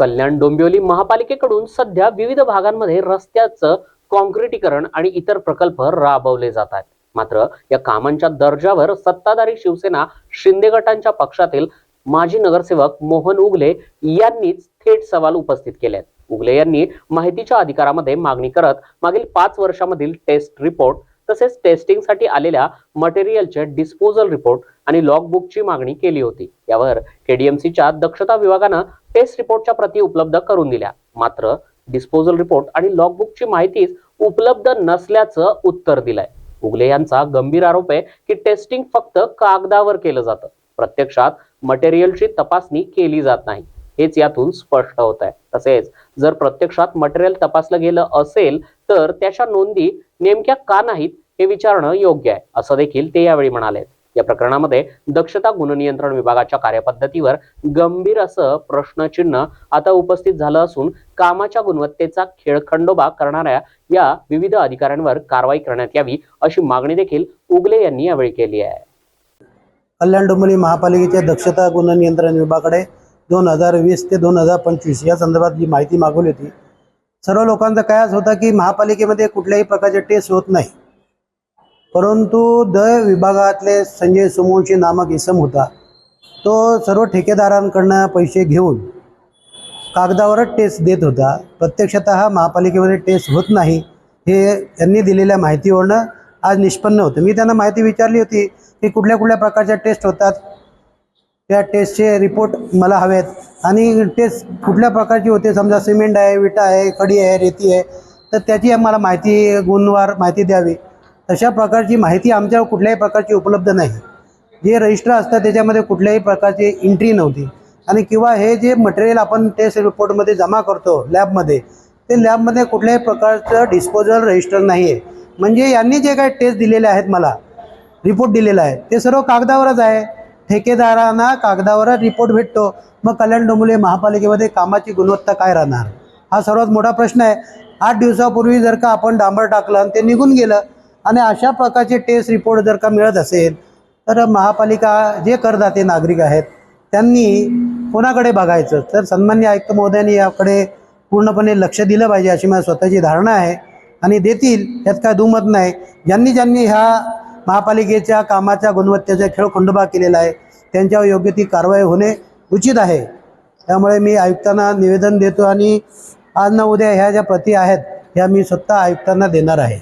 कल्याण डोंबिवली महापालिकेकडून सध्या विविध भागांमध्ये रस्त्याचं कॉन्क्रिटीकरण आणि इतर प्रकल्प राबवले जात आहेत. मात्र या कामांच्या दर्जावर सत्ताधारी शिवसेना शिंदे गटांच्या पक्षातील माजी नगरसेवक मोहन उगले यांनीच थेट सवाल उपस्थित केले आहेत. उगले यांनी माहितीच्या अधिकारामध्ये मागणी करत मागील पाच वर्षामधील टेस्ट रिपोर्ट तसेच टेस्टिंगसाठी आलेल्या मटेरियलचे डिस्पोजल रिपोर्ट आणि लॉगबुकची मागणी केली होती. यावर केडीएमसीच्या दक्षता विभागानं टेस्ट रिपोर्टच्या प्रती उपलब्ध करून दिल्या. मात्र डिस्पोजल रिपोर्ट आणि लॉगबुकची माहितीच उपलब्ध नसल्याचं उत्तर दिलंय. उगले यांचा गंभीर आरोप आहे की टेस्टिंग फक्त कागदावर केलं जातं. प्रत्यक्षात मटेरियलची तपासणी केली जात नाही. हेच यातून स्पष्ट होत आहे तसेच जर प्रत्यक्षात मटेरियल तपासलं गेलं असेल तर त्याच्या नोंदी नेमक्या का नाहीत हे विचारणं योग्य आहे. असं देखील ते यावेळी म्हणाले या प्रकरणामध्ये दक्षता गुणनियंत्रण विभागाच्या कार्यपद्धतीवर गंभीर असं प्रश्नचिन्ह आता उपस्थित झालं असून कामाच्या गुणवत्तेचा खेळखंडोबा करणाऱ्या या विविध अधिकाऱ्यांवर कारवाई करण्यात यावी अशी मागणी देखील उगले यांनी यावेळी केली आहे. कल्याण डोंबिवली महापालिकेच्या दक्षता गुणनियंत्रण विभागाकडे दोन हजार वीस ते दोन हजार पंचवीस या संदर्भात जी माहिती मागवली होती सर्व लोकांचा कयास होता की महापालिकेमध्ये कुठल्याही प्रकारचे टेस्ट होत नाही. परंतु द विभागातले संजय सोमवंशी नामक इसम होता. तो सर्व ठेकेदारांकडनं पैसे घेऊन कागदावरच टेस्ट देत होता. प्रत्यक्षतः महापालिकेमध्ये टेस्ट होत नाही हे यांनी दिलेल्या माहितीवरनं आज निष्पन्न होतं. मी त्यांना माहिती विचारली होती की कुठल्या कुठल्या प्रकारच्या टेस्ट होतात. त्या टेस्टचे रिपोर्ट मला हवेत. आणि टेस्ट कुठल्या प्रकारची होते? समजा सिमेंट आहे विटा आहे खडी आहे रेती आहे तर त्याची मला माहिती गुणवार माहिती द्यावी. तशा प्रकारची माहिती आमच्या कुठल्याही प्रकारची उपलब्ध नाही. जे रजिस्टर असतात त्याच्यामध्ये कुठल्याही प्रकारची एंट्री नव्हती. आणि किंवा हे जे मटेरियल आपण टेस्ट रिपोर्टमध्ये जमा करतो लॅबमध्ये ते लॅबमध्ये कुठल्याही प्रकारचं डिस्पोजल रजिस्टर नाही आहे म्हणजे यांनी जे काही टेस्ट दिलेले आहेत मला रिपोर्ट दिलेला आहे ते सर्व कागदावरच आहे. ठेकेदारांना कागदावरच रिपोर्ट भेटतो. मग कल्याण डोंबिवली महापालिकेमध्ये कामाची गुणवत्ता काय राहणार? हा सर्वात मोठा प्रश्न आहे. आठ दिवसापूर्वी जर का आपण डांबर टाकलं आणि ते निघून गेलं आणि अशा प्रकारचे टेस्ट रिपोर्ट जर का मिळत असेल तर महापालिका जे करदाते नागरिक आहेत त्यांनी कोणाकडे बघायचं? तर सन्मान्य आयुक्त महोदयांनी याकडे पूर्णपणे लक्ष दिलं पाहिजे अशी माझी स्वतःची धारणा आहे. आणि देतील यात काय दुमत नाही. ज्यांनी ज्यांनी ह्या महापालिकेच्या कामाच्या गुणवत्तेचा खेळ खंडोबा केलेला आहे त्यांच्यावर योग्य ती कारवाई होणे उचित आहे. त्यामुळे मी आयुक्तांना निवेदन देतो आणि आज ना उद्या ह्या ज्या प्रती आहेत ह्या मी स्वतः आयुक्तांना देणार आहे.